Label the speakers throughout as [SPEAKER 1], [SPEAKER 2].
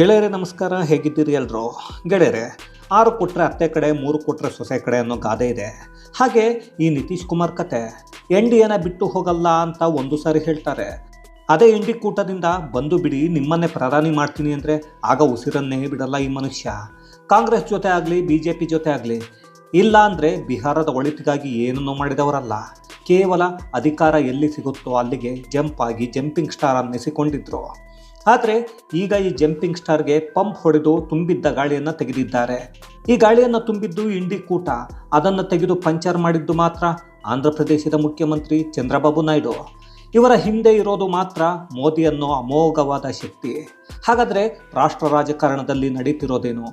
[SPEAKER 1] ಗೆಳೆಯರೆ, ನಮಸ್ಕಾರ. ಹೇಗಿದ್ದೀರಿ ಎಲ್ಲರೂ ಗೆಳೆಯರೆ, ಆರು ಕೊಟ್ಟರೆ ಅತ್ತೆ ಕಡೆ, ಮೂರು ಕೊಟ್ಟರೆ ಸೊಸೆ ಕಡೆ ಅನ್ನೋ ಗಾದೆ ಇದೆ. ಹಾಗೆ ಈ ನಿತೀಶ್ ಕುಮಾರ್ ಕತೆ ಎಂಡಿ ಏನ ಬಿಟ್ಟು ಹೋಗಲ್ಲ ಅಂತ ಒಂದು ಸಾರಿ ಹೇಳ್ತಾರೆ. ಅದೇ ಎಂಡಿ ಕೂಟದಿಂದ ಬಂದು ಬಿಡಿ, ನಿಮ್ಮನ್ನೇ ಪ್ರಧಾನಿ ಮಾಡ್ತೀನಿ ಅಂದರೆ ಆಗ ಉಸಿರನ್ನೇ ಬಿಡಲ್ಲ ಈ ಮನುಷ್ಯ. ಕಾಂಗ್ರೆಸ್ ಜೊತೆ ಆಗಲಿ, ಬಿ ಜೆ ಪಿ ಜೊತೆ ಆಗಲಿ, ಇಲ್ಲ ಅಂದರೆ ಬಿಹಾರದ ಒಳಿತಿಗಾಗಿ ಏನನ್ನೂ ಮಾಡಿದವರಲ್ಲ. ಕೇವಲ ಅಧಿಕಾರ ಎಲ್ಲಿ ಸಿಗುತ್ತೋ ಅಲ್ಲಿಗೆ ಜಂಪ್ ಆಗಿ ಜಂಪಿಂಗ್ ಸ್ಟಾರ್ ಅನ್ನಿಸಿಕೊಂಡಿದ್ರು. ಆದರೆ ಈಗ ಈ ಜಂಪಿಂಗ್ ಸ್ಟಾರ್ಗೆ ಪಂಪ್ ಹೊಡೆದು ತುಂಬಿದ್ದ ಗಾಳಿಯನ್ನು ತೆಗೆದಿದ್ದಾರೆ. ಈ ಗಾಳಿಯನ್ನು ತುಂಬಿದ್ದು ಇಂಡಿ ಕೂಟ. ಅದನ್ನು ತೆಗೆದು ಪಂಚರ್ ಮಾಡಿದ್ದು ಮಾತ್ರ ಆಂಧ್ರ ಪ್ರದೇಶದ ಮುಖ್ಯಮಂತ್ರಿ ಚಂದ್ರಬಾಬು ನಾಯ್ಡು. ಇವರ ಹಿಂದೆ ಇರೋದು ಮಾತ್ರ ಮೋದಿ ಅನ್ನೋ ಅಮೋಘವಾದ ಶಕ್ತಿ. ಹಾಗಾದರೆ ರಾಷ್ಟ್ರ ರಾಜಕಾರಣದಲ್ಲಿ ನಡೀತಿರೋದೇನು?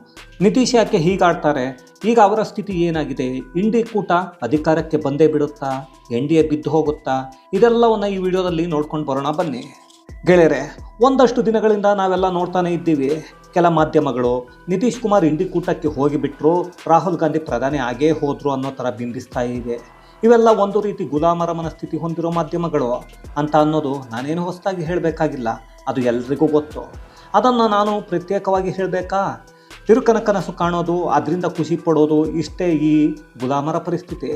[SPEAKER 1] ನಿತೀಶ್ ಯಾಕೆ ಹೀಗಾಡ್ತಾರೆ? ಈಗ ಅವರ ಸ್ಥಿತಿ ಏನಾಗಿದೆ? ಇಂಡಿ ಕೂಟ ಅಧಿಕಾರಕ್ಕೆ ಬಂದೇ ಬಿಡುತ್ತಾ? ಎನ್ ಡಿ ಎ ಬಿದ್ದು ಹೋಗುತ್ತಾ? ಇದೆಲ್ಲವನ್ನು ಈ ವಿಡಿಯೋದಲ್ಲಿ ನೋಡ್ಕೊಂಡು ಬರೋಣ ಬನ್ನಿ. ಗೆಳೆಯರೆ, ಒಂದಷ್ಟು ದಿನಗಳಿಂದ ನಾವೆಲ್ಲ ನೋಡ್ತಾನೆ ಇದ್ದೀವಿ. ಕೆಲ ಮಾಧ್ಯಮಗಳು, ನಿತೀಶ್ ಕುಮಾರ್ ಇಂಡಿಕೂಟಕ್ಕೆ ಹೋಗಿಬಿಟ್ರು, ರಾಹುಲ್ ಗಾಂಧಿ ಪ್ರಧಾನಿ ಆಗೇ ಹೋದ್ರು ಅನ್ನೋ ಥರ ಬಿಂಬಿಸ್ತಾ ಇವೆ ಇವೆಲ್ಲ ಒಂದು ರೀತಿ ಗುಲಾಮರ ಮನಸ್ಥಿತಿ ಹೊಂದಿರೋ ಮಾಧ್ಯಮಗಳು. ಅಂತ ಅನ್ನೋದು ನಾನೇನು ಹೊಸದಾಗಿ ಹೇಳಬೇಕಾಗಿಲ್ಲ, ಅದು ಎಲ್ರಿಗೂ ಗೊತ್ತು. ಅದನ್ನು ನಾನು ಪ್ರತ್ಯೇಕವಾಗಿ ಹೇಳಬೇಕಾ? ತಿರುಕನ ಕನಸು ಕಾಣೋದು, ಅದರಿಂದ ಖುಷಿ ಪಡೋದು ಇಷ್ಟೇ ಈ ಗುಲಾಮರ ಪರಿಸ್ಥಿತಿ.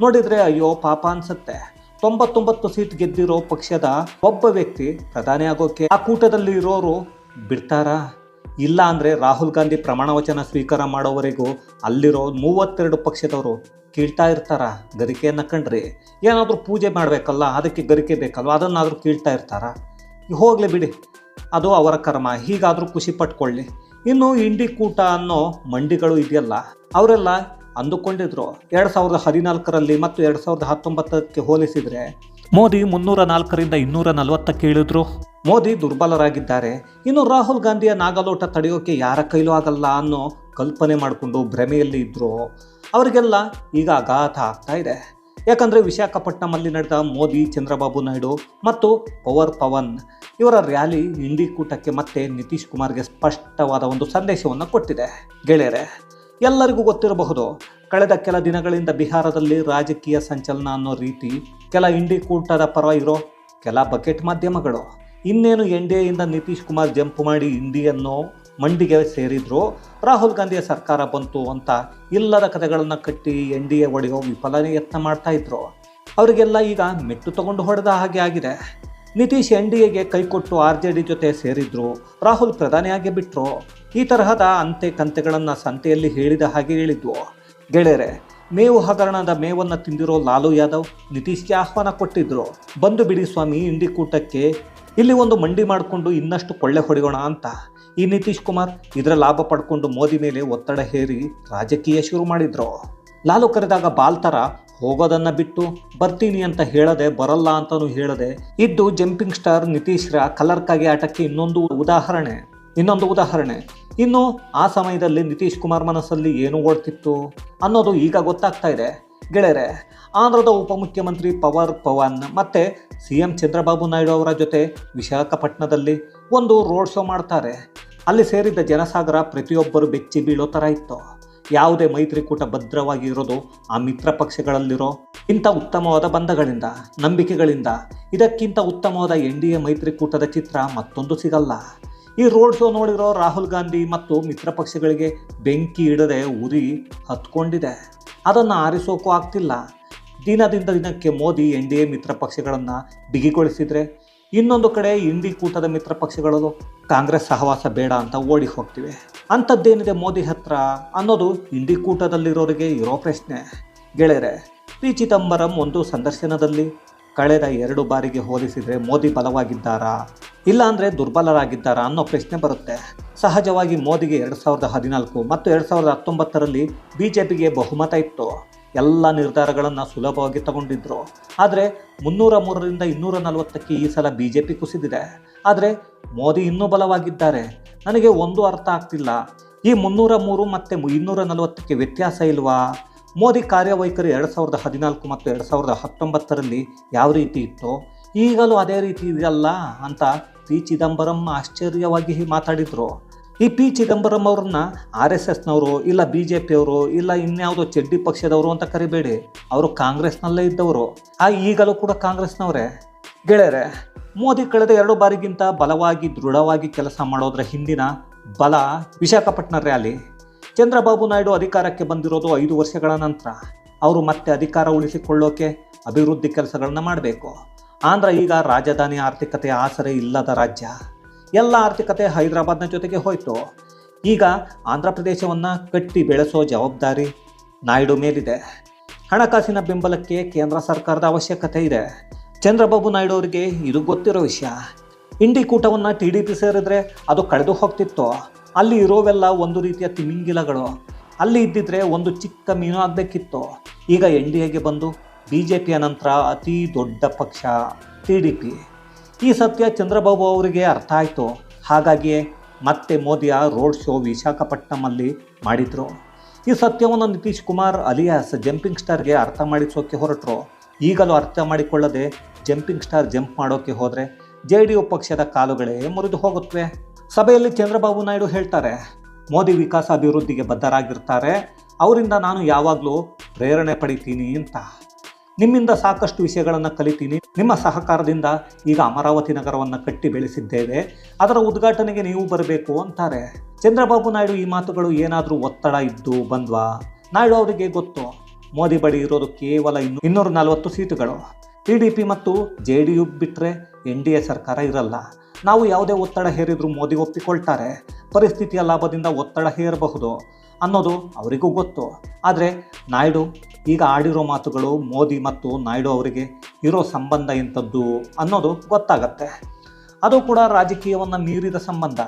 [SPEAKER 1] ನೋಡಿದರೆ ಅಯ್ಯೋ ಪಾಪ ಅನ್ಸುತ್ತೆ. ತೊಂಬತ್ತೊಂಬತ್ತು ಸೀಟ್ ಗೆದ್ದಿರೋ ಪಕ್ಷದ ಒಬ್ಬ ವ್ಯಕ್ತಿ ಪ್ರಧಾನಿ ಆಗೋಕೆ ಆ ಕೂಟದಲ್ಲಿ ಇರೋರು ಬಿಡ್ತಾರಾ? ಇಲ್ಲ ಅಂದರೆ ರಾಹುಲ್ ಗಾಂಧಿ ಪ್ರಮಾಣ ವಚನ ಸ್ವೀಕಾರ ಮಾಡೋವರೆಗೂ ಅಲ್ಲಿರೋ ಮೂವತ್ತೆರಡು ಪಕ್ಷದವರು ಕೀಳ್ತಾ ಇರ್ತಾರ? ಗರಿಕೆಯನ್ನು ಕಂಡ್ರಿ ಏನಾದರೂ ಪೂಜೆ ಮಾಡಬೇಕಲ್ಲ, ಅದಕ್ಕೆ ಗರಿಕೆ ಬೇಕಲ್ವ? ಅದನ್ನಾದರೂ ಕೀಳ್ತಾ ಇರ್ತಾರ? ಹೋಗಲಿ ಬಿಡಿ. ಅದು ಅವರ ಕರ್ಮ, ಹೀಗಾದರೂ ಖುಷಿ ಪಟ್ಕೊಳ್ಳಿ. ಇನ್ನು ಇಂಡಿ ಕೂಟ ಅನ್ನೋ ಮಂಡಿಗಳು ಇದೆಯಲ್ಲ, ಅವರೆಲ್ಲ ಅಂದುಕೊಂಡಿದ್ರು. ಎರಡು ಸಾವಿರದ ಹದಿನಾಲ್ಕರಲ್ಲಿ ಮತ್ತು ಎರಡು ಸಾವಿರದ ಹತ್ತೊಂಬತ್ತಕ್ಕೆ ಹೋಲಿಸಿದರೆ ಮೋದಿ ಮುನ್ನೂರ ನಾಲ್ಕರಿಂದ ಇನ್ನೂರ ನಲವತ್ತಕ್ಕೆ ಇಳಿದ್ರು. ಮೋದಿ ದುರ್ಬಲರಾಗಿದ್ದಾರೆ. ಇನ್ನು ರಾಹುಲ್ ಗಾಂಧಿಯ ನಾಗಲೋಟ ತಡೆಯೋಕೆ ಯಾರ ಕೈಲೂ ಆಗಲ್ಲ ಅನ್ನೋ ಕಲ್ಪನೆ ಮಾಡಿಕೊಂಡು ಭ್ರಮೆಯಲ್ಲಿ ಇದ್ರು. ಅವರಿಗೆಲ್ಲ ಈಗ ಆಘಾತ ಆಗ್ತಾ ಇದೆ. ಯಾಕಂದರೆ ವಿಶಾಖಪಟ್ಟಣಮಲ್ಲಿ ನಡೆದ ಮೋದಿ, ಚಂದ್ರಬಾಬು ನಾಯ್ಡು ಮತ್ತು ಪವರ್ ಪವನ್ ಇವರ ರ್ಯಾಲಿ ಇಂಡಿ ಕೂಟಕ್ಕೆ ಮತ್ತೆ ನಿತೀಶ್ ಕುಮಾರ್ಗೆ ಸ್ಪಷ್ಟವಾದ ಒಂದು ಸಂದೇಶವನ್ನು ಕೊಟ್ಟಿದೆ. ಗೆಳೆಯರೆ ಎಲ್ಲರಿಗೂ ಗೊತ್ತಿರಬಹುದು, ಕಳೆದ ಕೆಲ ದಿನಗಳಿಂದ ಬಿಹಾರದಲ್ಲಿ ರಾಜಕೀಯ ಸಂಚಲನ ಅನ್ನೋ ರೀತಿ ಕೆಲ ಇಂಡಿ ಕೂಟದ ಪರ ಇರೋ ಕೆಲ ಬಕೆಟ್ ಮಾಧ್ಯಮಗಳು. ಇನ್ನೇನು ಎನ್ ಡಿ ಎಯಿಂದ ನಿತೀಶ್ ಕುಮಾರ್ ಜಂಪ್ ಮಾಡಿ ಇಂಡಿಯನ್ನು ಮಂಡಿಗೆ ಸೇರಿದ್ರು ರಾಹುಲ್ ಗಾಂಧಿಯ ಸರ್ಕಾರ ಬಂತು ಅಂತ ಇಲ್ಲದ ಕಥೆಗಳನ್ನು ಕಟ್ಟಿ ಎನ್ ಡಿ ಎ ಒಡೆಯೋ ವಿಫಲ ಯತ್ನ ಮಾಡ್ತಾ ಇದ್ರು. ಅವರಿಗೆಲ್ಲ ಈಗ ಮೆಟ್ಟು ತಗೊಂಡು ಹೊಡೆದ ಹಾಗೆ ಆಗಿದೆ. ನಿತೀಶ್ ಎನ್ ಡಿ ಎಗೆ ಕೈಕೊಟ್ಟು ಆರ್ ಜೆ ಡಿ ಜೊತೆ ಸೇರಿದ್ರು ರಾಹುಲ್ ಪ್ರಧಾನಿಯಾಗಿ ಬಿಟ್ರು. ಈ ತರಹದ ಅಂತೆ ಕಂತೆಗಳನ್ನು ಸಂತೆಯಲ್ಲಿ ಹೇಳಿದ ಹಾಗೆ ಹೇಳಿದ್ವು. ಗೆಳೆಯರೆ, ಮೇವು ಹಗರಣದ ಮೇವನ್ನು ತಿಂದಿರೋ ಲಾಲು ಯಾದವ್ ನಿತೀಶ್ಗೆ ಆಹ್ವಾನ ಕೊಟ್ಟಿದ್ರು. ಬಂದು ಬಿಡಿ ಸ್ವಾಮಿ ಇಂಡಿಕೂಟಕ್ಕೆ ಇಲ್ಲಿ ಒಂದು ಮಂಡಿ ಮಾಡಿಕೊಂಡು ಇನ್ನಷ್ಟು ಕೊಳ್ಳೆ ಹೊಡೆಯೋಣ ಅಂತ. ಈ ನಿತೀಶ್ ಕುಮಾರ್ ಇದರ ಲಾಭ ಪಡ್ಕೊಂಡು ಮೋದಿ ಮೇಲೆ ಒತ್ತಡ ಹೇರಿ ರಾಜಕೀಯ ಶುರು ಮಾಡಿದ್ರು. ಲಾಲು ಕರೆದಾಗ ಬಾಲ್ ಥರ ಹೋಗೋದನ್ನ ಬಿಟ್ಟು ಬರ್ತೀನಿ ಅಂತ ಹೇಳದೆ ಬರಲ್ಲ ಅಂತಲೂ ಹೇಳದೆ ಇದ್ದು ಜಂಪಿಂಗ್ ಸ್ಟಾರ್ ನಿತೀಶ್ರ ಕಲರ್ಕಾಗಿ ಆಟಕ್ಕೆ ಇನ್ನೊಂದು ಉದಾಹರಣೆ. ಇನ್ನೊಂದು ಉದಾಹರಣೆ. ಇನ್ನು ಆ ಸಮಯದಲ್ಲಿ ನಿತೀಶ್ ಕುಮಾರ್ ಮನಸ್ಸಲ್ಲಿ ಏನು ಓಡ್ತಿತ್ತು ಅನ್ನೋದು ಈಗ ಗೊತ್ತಾಗ್ತಾ ಇದೆ. ಗೆಳೆಯರೆ, ಆಂಧ್ರದ ಉಪಮುಖ್ಯಮಂತ್ರಿ ಪವರ್ ಪವನ್ ಮತ್ತು ಸಿ ಎಂ ಚಂದ್ರಬಾಬು ನಾಯ್ಡು ಅವರ ಜೊತೆ ವಿಶಾಖಪಟ್ಟಣದಲ್ಲಿ ಒಂದು ರೋಡ್ ಶೋ ಮಾಡ್ತಾರೆ. ಅಲ್ಲಿ ಸೇರಿದ್ದ ಜನಸಾಗರ ಪ್ರತಿಯೊಬ್ಬರು ಬೆಚ್ಚಿ ಬೀಳೋ ಥರ ಇತ್ತು. ಯಾವುದೇ ಮೈತ್ರಿಕೂಟ ಭದ್ರವಾಗಿ ಇರೋದು ಆ ಮಿತ್ರ ಪಕ್ಷಗಳಲ್ಲಿರೋ ಇಂಥ ಉತ್ತಮವಾದ ಬಂಧಗಳಿಂದ, ನಂಬಿಕೆಗಳಿಂದ. ಇದಕ್ಕಿಂತ ಉತ್ತಮವಾದ ಎನ್ ಡಿ ಎ ಮೈತ್ರಿಕೂಟದ ಚಿತ್ರ ಮತ್ತೊಂದು ಸಿಗಲ್ಲ. ಈ ರೋಡ್ ಶೋ ನೋಡಿರೋ ರಾಹುಲ್ ಗಾಂಧಿ ಮತ್ತು ಮಿತ್ರ ಪಕ್ಷಗಳಿಗೆ ಬೆಂಕಿ ಇಡದೆ ಉರಿ ಹತ್ಕೊಂಡಿದೆ. ಅದನ್ನು ಆರಿಸೋಕ್ಕೂ ಆಗ್ತಿಲ್ಲ. ದಿನದಿಂದ ದಿನಕ್ಕೆ ಮೋದಿ ಎನ್ ಡಿ ಎ ಮಿತ್ರ ಪಕ್ಷಗಳನ್ನು ಬಿಗಿಗೊಳಿಸಿದರೆ ಇನ್ನೊಂದು ಕಡೆ ಇಂಡಿ ಕೂಟದ ಮಿತ್ರ ಪಕ್ಷಗಳು ಕಾಂಗ್ರೆಸ್ ಸಹವಾಸ ಬೇಡ ಅಂತ ಓಡಿ ಹೋಗ್ತಿವೆ. ಅಂಥದ್ದೇನಿದೆ ಮೋದಿ ಹತ್ರ ಅನ್ನೋದು ಇಂಡಿ ಕೂಟದಲ್ಲಿರೋರಿಗೆ ಇರೋ ಪ್ರಶ್ನೆ. ಗೆಳೆಯರೆ, ಪಿ. ಚಿದಂಬರಂ ಒಂದು ಸಂದರ್ಶನದಲ್ಲಿ ಕಳೆದ ಎರಡು ಬಾರಿಗೆ ಹೋಲಿಸಿದರೆ ಮೋದಿ ಬಲವಾಗಿದ್ದಾರಾ? ಇಲ್ಲ ಅಂದರೆ ದುರ್ಬಲರಾಗಿದ್ದಾರಾ ಅನ್ನೋ ಪ್ರಶ್ನೆ ಬರುತ್ತೆ. ಸಹಜವಾಗಿ ಮೋದಿಗೆ ಎರಡು ಸಾವಿರದ ಹದಿನಾಲ್ಕು ಮತ್ತು ಎರಡು ಸಾವಿರದ ಹತ್ತೊಂಬತ್ತರಲ್ಲಿ ಬಿ ಜೆ ಪಿಗೆ ಬಹುಮತ ಇತ್ತು. ಎಲ್ಲ ನಿರ್ಧಾರಗಳನ್ನು ಸುಲಭವಾಗಿ ತಗೊಂಡಿದ್ರು. ಆದರೆ ಮುನ್ನೂರ ಮೂರರಿಂದ ಇನ್ನೂರ ನಲವತ್ತಕ್ಕೆ ಈ ಸಲ ಬಿ ಜೆ ಪಿ ಕುಸಿದಿದೆ. ಆದರೆ ಮೋದಿ ಇನ್ನೂ ಬಲವಾಗಿದ್ದಾರೆ. ನನಗೆ ಒಂದು ಅರ್ಥ ಆಗ್ತಿಲ್ಲ. ಈ ಮುನ್ನೂರ ಮೂರು ಮತ್ತು ಇನ್ನೂರ ನಲವತ್ತಕ್ಕೆ ವ್ಯತ್ಯಾಸ ಇಲ್ವಾ? ಮೋದಿ ಕಾರ್ಯವೈಖರಿ ಎರಡು ಸಾವಿರದ ಹದಿನಾಲ್ಕು ಮತ್ತು ಎರಡು ಸಾವಿರದ ಹತ್ತೊಂಬತ್ತರಲ್ಲಿ ಯಾವ ರೀತಿ ಇತ್ತು? ಈಗಲೂ ಅದೇ ರೀತಿ ಇದೆಯಲ್ಲ ಅಂತ ಪಿ ಚಿದಂಬರಂ ಆಶ್ಚರ್ಯವಾಗಿ ಮಾತಾಡಿದರು. ಈ ಪಿ ಚಿದಂಬರಂ ಅವ್ರನ್ನ ಆರ್ ಎಸ್ ಎಸ್ನವರು ಇಲ್ಲ ಬಿ ಜೆ ಪಿಯವರು ಇಲ್ಲ ಇನ್ಯಾವುದೋ ಚಡ್ಡಿ ಪಕ್ಷದವರು ಅಂತ ಕರಿಬೇಡಿ. ಅವರು ಕಾಂಗ್ರೆಸ್ನಲ್ಲೇ ಇದ್ದವರು. ಆ ಈಗಲೂ ಕೂಡ ಕಾಂಗ್ರೆಸ್ನವರೇ. ಗೆಳೆಯರೆ, ಮೋದಿ ಕಳೆದ ಎರಡು ಬಾರಿಗಿಂತ ಬಲವಾಗಿ, ದೃಢವಾಗಿ ಕೆಲಸ ಮಾಡೋದ್ರ ಹಿಂದಿನ ಬಲ ವಿಶಾಖಪಟ್ಟಣ ರ್ಯಾಲಿ. ಚಂದ್ರಬಾಬು ನಾಯ್ಡು ಅಧಿಕಾರಕ್ಕೆ ಬಂದಿರೋದು ಐದು ವರ್ಷಗಳ ನಂತರ. ಅವರು ಮತ್ತೆ ಅಧಿಕಾರ ಉಳಿಸಿಕೊಳ್ಳೋಕೆ ಅಭಿವೃದ್ಧಿ ಕೆಲಸಗಳನ್ನು ಮಾಡಬೇಕು. ಆಂಧ್ರ ಈಗ ರಾಜಧಾನಿ ಆರ್ಥಿಕತೆ ಆಸರೆ ಇಲ್ಲದ ರಾಜ್ಯ. ಎಲ್ಲ ಆರ್ಥಿಕತೆ ಹೈದರಾಬಾದ್ನ ಜೊತೆಗೆ ಹೋಯಿತು. ಈಗ ಆಂಧ್ರ ಪ್ರದೇಶವನ್ನು ಕಟ್ಟಿ ಬೆಳೆಸೋ ಜವಾಬ್ದಾರಿ ನಾಯ್ಡು ಮೇಲಿದೆ. ಹಣಕಾಸಿನ ಬೆಂಬಲಕ್ಕೆ ಕೇಂದ್ರ ಸರ್ಕಾರದ ಅವಶ್ಯಕತೆ ಇದೆ. ಚಂದ್ರಬಾಬು ನಾಯ್ಡು ಅವರಿಗೆ ಇದು ಗೊತ್ತಿರೋ ವಿಷಯ. ಇಂಡಿ ಕೂಟವನ್ನು ಟಿ ಡಿ ಪಿ ಸೇರಿದ್ರೆ ಅದು ಕಳೆದು ಹೋಗ್ತಿತ್ತು. ಅಲ್ಲಿ ಇರೋವೆಲ್ಲ ಒಂದು ರೀತಿಯ ತಿಮಿಂಗಿಲಗಳು. ಅಲ್ಲಿ ಇದ್ದಿದ್ರೆ ಒಂದು ಚಿಕ್ಕ ಮೀನು ಆಗಬೇಕಿತ್ತು. ಈಗ ಎನ್ ಡಿ ಎಗೆ ಬಂದು ಬಿ ಜೆ ಪಿಯ ನಂತರ ಅತಿ ದೊಡ್ಡ ಪಕ್ಷ ಟಿ ಡಿ ಪಿ. ಈ ಸತ್ಯ ಚಂದ್ರಬಾಬು ಅವರಿಗೆ ಅರ್ಥ ಆಯಿತು. ಹಾಗಾಗಿಯೇ ಮತ್ತೆ ಮೋದಿಯ ರೋಡ್ ಶೋ ವಿಶಾಖಪಟ್ಟಣಮಲ್ಲಿ ಮಾಡಿದರು. ಈ ಸತ್ಯವನ್ನು ನಿತೀಶ್ ಕುಮಾರ್ ಅಲಿಯಾಸ್ ಜಂಪಿಂಗ್ ಸ್ಟಾರ್ಗೆ ಅರ್ಥ ಮಾಡಿಸೋಕೆ ಹೊರಟರು. ಈಗಲೂ ಅರ್ಥ ಮಾಡಿಕೊಳ್ಳದೆ ಜಂಪಿಂಗ್ ಸ್ಟಾರ್ ಜಂಪ್ ಮಾಡೋಕೆ ಹೋದರೆ ಜೆ ಡಿ ಯು ಪಕ್ಷದ ಕಾಲುಗಳೇ ಮುರಿದು ಹೋಗುತ್ತವೆ. ಸಭೆಯಲ್ಲಿ ಚಂದ್ರಬಾಬು ನಾಯ್ಡು ಹೇಳ್ತಾರೆ, ಮೋದಿ ವಿಕಾಸ ಅಭಿವೃದ್ಧಿಗೆ ಬದ್ಧರಾಗಿರ್ತಾರೆ. ಅವರಿಂದ ನಾನು ಯಾವಾಗಲೂ ಪ್ರೇರಣೆ ಪಡಿತೀನಿ ಅಂತ. ನಿಮ್ಮಿಂದ ಸಾಕಷ್ಟು ವಿಷಯಗಳನ್ನು ಕಲಿತೀನಿ. ನಿಮ್ಮ ಸಹಕಾರದಿಂದ ಈಗ ಅಮರಾವತಿ ನಗರವನ್ನು ಕಟ್ಟಿ ಬೆಳೆಸಿದ್ದೇವೆ. ಅದರ ಉದ್ಘಾಟನೆಗೆ ನೀವು ಬರಬೇಕು ಅಂತಾರೆ. ಚಂದ್ರಬಾಬು ನಾಯ್ಡು ಈ ಮಾತುಗಳು ಏನಾದರೂ ಒತ್ತಡ ಇದ್ದು ಬಂದ್ವಾ? ನಾಯ್ಡು ಅವರಿಗೆ ಗೊತ್ತು. ಮೋದಿ ಬಳಿ ಇರೋದು ಕೇವಲ ಇನ್ನು ಇನ್ನೂರ ನಲವತ್ತು ಸೀಟುಗಳು. ಟಿ ಡಿ ಪಿ ಮತ್ತು ಜೆ ಡಿ ಯು ಬಿಟ್ಟರೆ ಎನ್ ಡಿ ಎ ಸರ್ಕಾರ ಇರಲ್ಲ. ನಾವು ಯಾವುದೇ ಒತ್ತಡ ಹೇರಿದರೂ ಮೋದಿ ಒಪ್ಪಿಕೊಳ್ತಾರೆ. ಪರಿಸ್ಥಿತಿಯ ಲಾಭದಿಂದ ಒತ್ತಡ ಹೇರಬಹುದು. ಅನ್ನೋದು ಅವರಿಗೂ ಗೊತ್ತು. ಆದರೆ ನಾಯ್ಡು ಈಗ ಆಡಿರೋ ಮಾತುಗಳು ಮೋದಿ ಮತ್ತು ನಾಯ್ಡು ಅವರಿಗೆ ಇರೋ ಸಂಬಂಧ ಇಂಥದ್ದು ಅನ್ನೋದು ಗೊತ್ತಾಗತ್ತೆ. ಅದು ಕೂಡ ರಾಜಕೀಯವನ್ನು ಮೀರಿದ ಸಂಬಂಧ.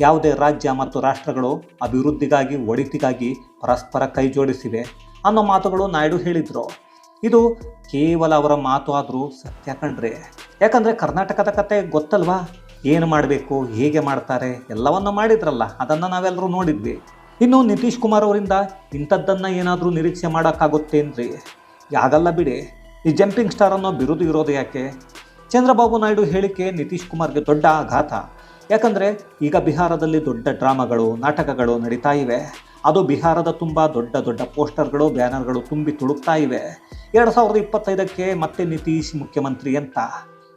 [SPEAKER 1] ಯಾವುದೇ ರಾಜ್ಯ ಮತ್ತು ರಾಷ್ಟ್ರಗಳು ಅಭಿವೃದ್ಧಿಗಾಗಿ, ಒಳಿತಿಗಾಗಿ ಪರಸ್ಪರ ಕೈ ಜೋಡಿಸಿವೆ ಅನ್ನೋ ಮಾತುಗಳು ನಾಯ್ಡು ಹೇಳಿದರು. ಇದು ಕೇವಲ ಅವರ ಮಾತು ಆದರೂ ಸತ್ಯ ಕಂಡ್ರೆ ಯಾಕಂದರೆ ಕರ್ನಾಟಕದ ಕತೆ ಗೊತ್ತಲ್ವಾ? ಏನು ಮಾಡಬೇಕು, ಹೇಗೆ ಮಾಡ್ತಾರೆ, ಎಲ್ಲವನ್ನು ಮಾಡಿದ್ರಲ್ಲ, ಅದನ್ನು ನಾವೆಲ್ಲರೂ ನೋಡಿದ್ವಿ. ಇನ್ನು ನಿತೀಶ್ ಕುಮಾರ್ ಅವರಿಂದ ಇಂಥದ್ದನ್ನು ಏನಾದರೂ ನಿರೀಕ್ಷೆ ಮಾಡೋಕ್ಕಾಗುತ್ತೇನ್ರಿ? ಆಗಲ್ಲ ಬಿಡಿ. ಈ ಜಂಪಿಂಗ್ ಸ್ಟಾರ್ ಅನ್ನೋ ಬಿರುದು ಇರೋದು ಯಾಕೆ? ಚಂದ್ರಬಾಬು ನಾಯ್ಡು ಹೇಳಿಕೆ ನಿತೀಶ್ ಕುಮಾರ್ಗೆ ದೊಡ್ಡ ಆಘಾತ. ಯಾಕಂದರೆ ಈಗ ಬಿಹಾರದಲ್ಲಿ ದೊಡ್ಡ ಡ್ರಾಮಾಗಳು, ನಾಟಕಗಳು ನಡೀತಾ ಇವೆ. ಅದು ಬಿಹಾರದ ತುಂಬ ದೊಡ್ಡ ದೊಡ್ಡ ಪೋಸ್ಟರ್ಗಳು, ಬ್ಯಾನರ್ಗಳು ತುಂಬಿ ತುಳುಕ್ತಾ ಇವೆ. ಎರಡು ಸಾವಿರದ ಇಪ್ಪತ್ತೈದಕ್ಕೆ ಮತ್ತೆ ನಿತೀಶ್ ಮುಖ್ಯಮಂತ್ರಿ ಅಂತ.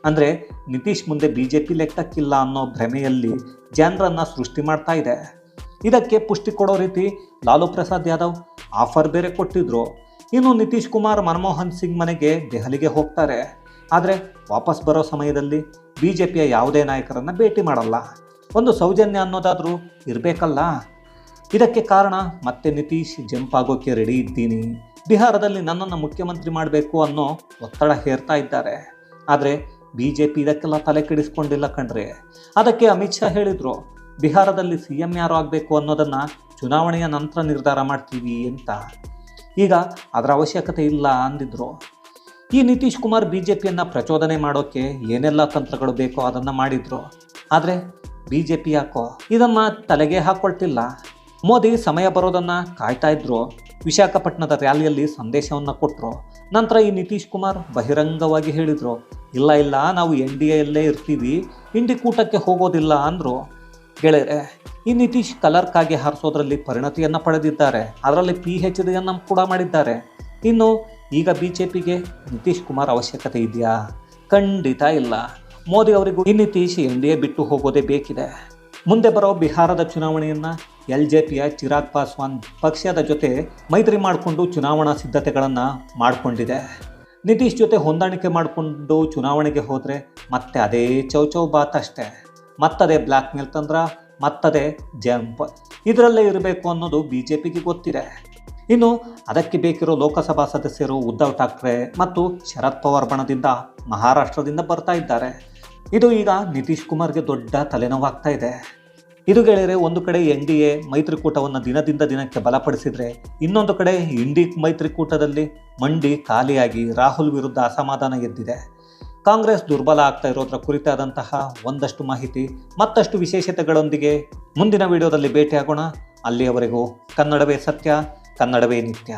[SPEAKER 1] ಅಂದರೆ ನಿತೀಶ್ ಮುಂದೆ ಬಿ ಜೆ ಪಿ ಲೆಕ್ಕಕ್ಕಿಲ್ಲ ಅನ್ನೋ ಭ್ರಮೆಯಲ್ಲಿ ಜನರನ್ನು ಸೃಷ್ಟಿ ಮಾಡ್ತಾ ಇದೆ. ಇದಕ್ಕೆ ಪುಷ್ಟಿ ಕೊಡೋ ರೀತಿ ಲಾಲು ಪ್ರಸಾದ್ ಯಾದವ್ ಆಫರ್ ಬೇರೆ ಕೊಟ್ಟಿದ್ರು. ಇನ್ನು ನಿತೀಶ್ ಕುಮಾರ್, ಮನಮೋಹನ್ ಸಿಂಗ್ ಮನೆಗೆ ದೆಹಲಿಗೆ ಹೋಗ್ತಾರೆ. ಆದರೆ ವಾಪಸ್ ಬರೋ ಸಮಯದಲ್ಲಿ ಬಿ ಜೆ ಪಿಯ ಯಾವುದೇ ನಾಯಕರನ್ನು ಭೇಟಿ ಮಾಡಲ್ಲ. ಒಂದು ಸೌಜನ್ಯ ಅನ್ನೋದಾದರೂ ಇರಬೇಕಲ್ಲ. ಇದಕ್ಕೆ ಕಾರಣ ಮತ್ತೆ ನಿತೀಶ್ ಜಂಪ್ ಆಗೋಕ್ಕೆ ರೆಡಿ ಇದ್ದೀನಿ. ಬಿಹಾರದಲ್ಲಿ ನನ್ನನ್ನು ಮುಖ್ಯಮಂತ್ರಿ ಮಾಡಬೇಕು ಅನ್ನೋ ಒತ್ತಡ ಹೇರ್ತಾ ಇದ್ದಾರೆ. ಆದರೆ ಬಿ ಜೆ ಪಿ ಇದಕ್ಕೆಲ್ಲ ತಲೆ ಕೆಡಿಸ್ಕೊಂಡಿಲ್ಲ ಕಣ್ರಿ. ಅದಕ್ಕೆ ಅಮಿತ್ ಶಾ ಹೇಳಿದರು ಬಿಹಾರದಲ್ಲಿ ಸಿ ಎಂ ಯಾರು ಆಗಬೇಕು ಅನ್ನೋದನ್ನು ಚುನಾವಣೆಯ ನಂತರ ನಿರ್ಧಾರ ಮಾಡ್ತೀವಿ ಅಂತ. ಈಗ ಅದರ ಅವಶ್ಯಕತೆ ಇಲ್ಲ ಅಂದಿದ್ರು. ಈ ನಿತೀಶ್ ಕುಮಾರ್ ಬಿ ಜೆ ಪಿಯನ್ನು ಪ್ರಚೋದನೆ ಮಾಡೋಕ್ಕೆ ಏನೆಲ್ಲ ತಂತ್ರಗಳು ಬೇಕೋ ಅದನ್ನು ಮಾಡಿದ್ರು. ಆದರೆ ಬಿ ಜೆ ಪಿ ಯಾಕೋ ಇದನ್ನು ತಲೆಗೆ ಹಾಕ್ಕೊಳ್ತಿಲ್ಲ ಮೋದಿ ಸಮಯ ಬರೋದನ್ನು ಕಾಯ್ತಾ ಇದ್ರು. ವಿಶಾಖಪಟ್ಟಣದ ರ್ಯಾಲಿಯಲ್ಲಿ ಸಂದೇಶವನ್ನು ಕೊಟ್ಟರು ನಂತರ ಈ ನಿತೀಶ್ ಕುಮಾರ್ ಬಹಿರಂಗವಾಗಿ ಹೇಳಿದರು. ಇಲ್ಲ ಇಲ್ಲ, ನಾವು ಎನ್ ಡಿ ಎಲ್ಲೇ ಇರ್ತೀವಿ. ಇಂಡಿ ಕೂಟಕ್ಕೆ ಹೋಗೋದಿಲ್ಲ ಅಂದರು. ಗೆಳೆಯರೆ ಈ ನಿತೀಶ್ ಕಲರ್ಕಾಗಿ ಹಾರಿಸೋದ್ರಲ್ಲಿ ಪರಿಣತಿಯನ್ನು ಪಡೆದಿದ್ದಾರೆ. ಅದರಲ್ಲಿ ಪಿ ಎಚ್ ಡಿಯನ್ನು ಕೂಡ ಮಾಡಿದ್ದಾರೆ. ಇನ್ನು ಈಗ ಬಿ ಜೆ ಪಿಗೆ ನಿತೀಶ್ ಕುಮಾರ್ ಅವಶ್ಯಕತೆ ಇದೆಯಾ? ಖಂಡಿತ ಇಲ್ಲ. ಮೋದಿ ಅವರಿಗೂ ಈ ನಿತೀಶ್ ಎನ್ ಡಿ ಎ ಬಿಟ್ಟು ಹೋಗೋದೇ ಬೇಕಿದೆ. ಮುಂದೆ ಬರೋ ಬಿಹಾರದ ಚುನಾವಣೆಯನ್ನು ಎಲ್ ಜೆ ಪಿಯ ಚಿರಾಗ್ ಪಾಸ್ವಾನ್ ಪಕ್ಷದ ಜೊತೆ ಮೈತ್ರಿ ಮಾಡಿಕೊಂಡು ಚುನಾವಣಾ ಸಿದ್ಧತೆಗಳನ್ನು ಮಾಡಿಕೊಂಡಿದೆ. ನಿತೀಶ್ ಜೊತೆ ಹೊಂದಾಣಿಕೆ ಮಾಡಿಕೊಂಡು ಚುನಾವಣೆಗೆ ಹೋದರೆ ಮತ್ತೆ ಅದೇ ಚೌಚೌ ಬಾತ್ ಅಷ್ಟೇ. ಮತ್ತದೇ ಬ್ಲ್ಯಾಕ್ ಮೇಲ್ ತಂದ್ರ ಮತ್ತದೇ ಜಂಪ್. ಇದರಲ್ಲೇ ಇರಬೇಕು ಅನ್ನೋದು ಬಿ ಜೆ ಪಿಗೆ ಗೊತ್ತಿದೆ. ಇನ್ನು ಅದಕ್ಕೆ ಬೇಕಿರೋ ಲೋಕಸಭಾ ಸದಸ್ಯರು ಉದ್ಧವ್ ಠಾಕ್ರೆ ಮತ್ತು ಶರದ್ ಪವಾರ್ ಬಣದಿಂದ ಮಹಾರಾಷ್ಟ್ರದಿಂದ ಬರ್ತಾ ಇದ್ದಾರೆ. ಇದು ಈಗ ನಿತೀಶ್ ಕುಮಾರ್ಗೆ ದೊಡ್ಡ ತಲೆನೋವಾಗ್ತಾ ಇದೆ. ಇದು ಗೆಳೆಯರೆ, ಒಂದು ಕಡೆ ಎನ್ ಡಿ ಎ ಮೈತ್ರಿಕೂಟವನ್ನು ದಿನದಿಂದ ದಿನಕ್ಕೆ ಬಲಪಡಿಸಿದರೆ ಇನ್ನೊಂದು ಕಡೆ ಇಂಡಿ ಮೈತ್ರಿಕೂಟದಲ್ಲಿ ಮಂಡಿ ಖಾಲಿಯಾಗಿ ರಾಹುಲ್ ವಿರುದ್ಧ ಅಸಮಾಧಾನ ಎದ್ದಿದೆ. ಕಾಂಗ್ರೆಸ್ ದುರ್ಬಲ ಆಗ್ತಾ ಇರೋದ್ರ ಕುರಿತಾದಂತಹ ಒಂದಷ್ಟು ಮಾಹಿತಿ, ಮತ್ತಷ್ಟು ವಿಶೇಷತೆಗಳೊಂದಿಗೆ ಮುಂದಿನ ವಿಡಿಯೋದಲ್ಲಿ ಭೇಟಿಯಾಗೋಣ. ಅಲ್ಲಿಯವರೆಗೂ ಕನ್ನಡವೇ ಸತ್ಯ, ಕನ್ನಡವೇ ನಿತ್ಯ.